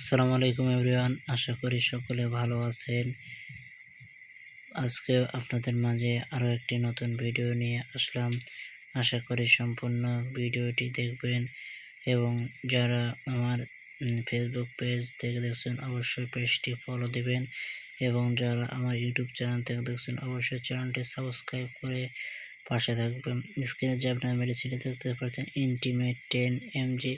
আসসালামু আলাইকুম এভরিওয়ান, আশা করি সকলে ভালো আছেন। আজকে আপনাদের মাঝে আরও একটি নতুন ভিডিও নিয়ে আসলাম। আশা করি সম্পূর্ণ ভিডিওটি দেখবেন এবং যারা আমার ফেসবুক পেজ থেকে দেখছেন অবশ্যই পেজটি ফলো দেবেন এবং যারা আমার ইউটিউব চ্যানেল থেকে দেখছেন অবশ্যই চ্যানেলটি সাবস্ক্রাইব করে পাশে থাকবেন। স্ক্রিনে যে আপনার মেডিসিনটি দেখতে পাচ্ছেন intimate ten mg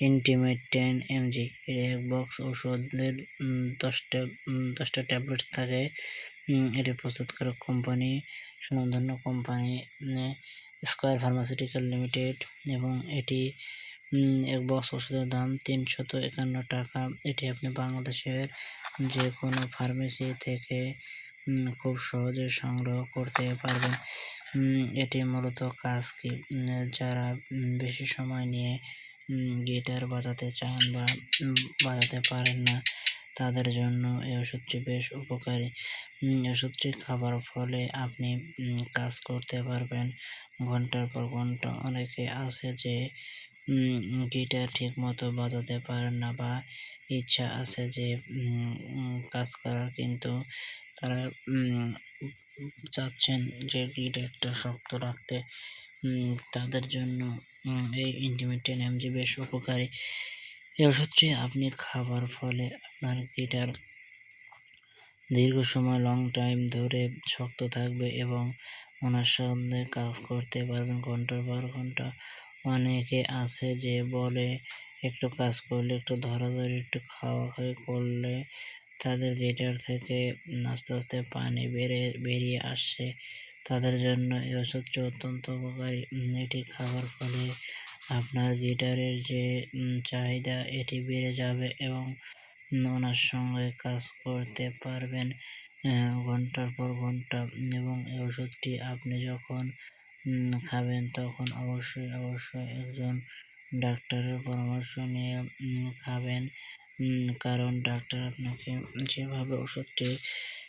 intimate ten mg এর এক বক্স ওষুধের দশটা দশটা ট্যাবলেট থাকে। এটি প্রস্তুতকারক কোম্পানি সুনামধন্য কোম্পানি স্কোয়ার ফার্মাসিউটিক্যাল লিমিটেড এবং এটি এক বক্স ওষুধের দাম তিনশত একান্ন টাকা। এটি আপনি বাংলাদেশের যে কোনো ফার্মেসি থেকে খুব সহজে সংগ্রহ করতে পারবেন। এটি মূলত কাজ কি? যারা বেশি সময় নিয়ে গিটার বাজাতে চান বা বাজাতে পারেন না, তাদের জন্য এই ওষুধটি বেশ উপকারী। ওষুধটি খাবার ফলে আপনি কাজ করতে পারবেন। ঘণ্টার পর ঘণ্টা অনেকে আছে যে গিটার ঠিক মতো বাজাতে পারেন না বা ইচ্ছা আছে যে কাজ করার, কিন্তু তারা চাচ্ছেন যে গিটারটা শক্ত রাখতে। তাদের জন্য এই ইন্টিমেটেন এমজি বেশ উপকারী। এই ওষুধটি আপনি খাবার ফলে আপনার গিটার দীর্ঘ সময় লং টাইম ধরে শক্ত থাকবে এবং ওনার সঙ্গে কাজ করতে পারবেন ঘণ্টার পর ঘণ্টা। অনেকে আছে যে বলে, একটু কাজ করলে, একটু ধরাধরি, একটু খাওয়া খাওয়ি করলে তাদের গিটার থেকে আস্তে আস্তে পানি বেড়ে, বেরিয়ে আসছে তাদের জন্য এই ওষুধটি অত্যন্ত উপকারী। এটি খাবার ফলে আপনার গিটারের যে চাহিদা, এটি বেড়ে যাবে এবং ওনার সঙ্গে কাজ করতে পারবেন ঘণ্টার পর ঘণ্টা। এবং এই ওষুধটি আপনি যখন খাবেন তখন অবশ্যই অবশ্যই একজন ডাক্তারের পরামর্শ নিয়ে খাবেন। কারণ ডাক্তার আপনাকে যেভাবে ওষুধটি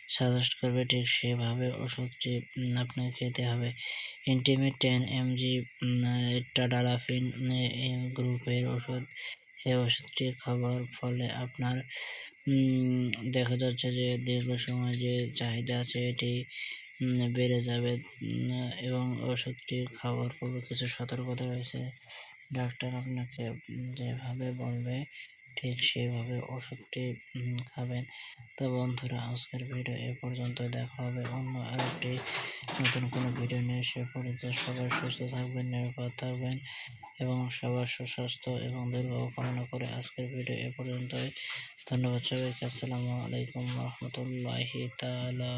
সাজেস্ট করবে, ঠিক সেভাবে ওষুধটি আপনাকে খেতে হবে। Intimate ten M mg tadalafil গ্রুপের ওষুধ। এই ওষুধটি খাবার ফলে আপনার দেখা যাচ্ছে যে দীর্ঘ সময় যে চাহিদা আছে এটি বেড়ে যাবে এবং ওষুধটি খাওয়ার পূর্বে কিছু সতর্কতা রয়েছে। ডাক্তার আপনাকে যেভাবে বলবে ঠিক সেভাবে ওষুধটি খাবেন। তো বন্ধুরা, আজকের ভিডিও এ পর্যন্ত দেখা হবে অন্য আরেকটি নতুন কোনো ভিডিও নিয়ে। সে পর্যন্ত সবাই সুস্থ থাকবেন, নিরাপদ থাকবেন এবং সবার সুস্বাস্থ্য এবং দীর্ঘ কামনা করে আজকের ভিডিও এ পর্যন্তই। ধন্যবাদ সবাইকে। আসসালামু আলাইকুম রহমতুল্লাহি তালা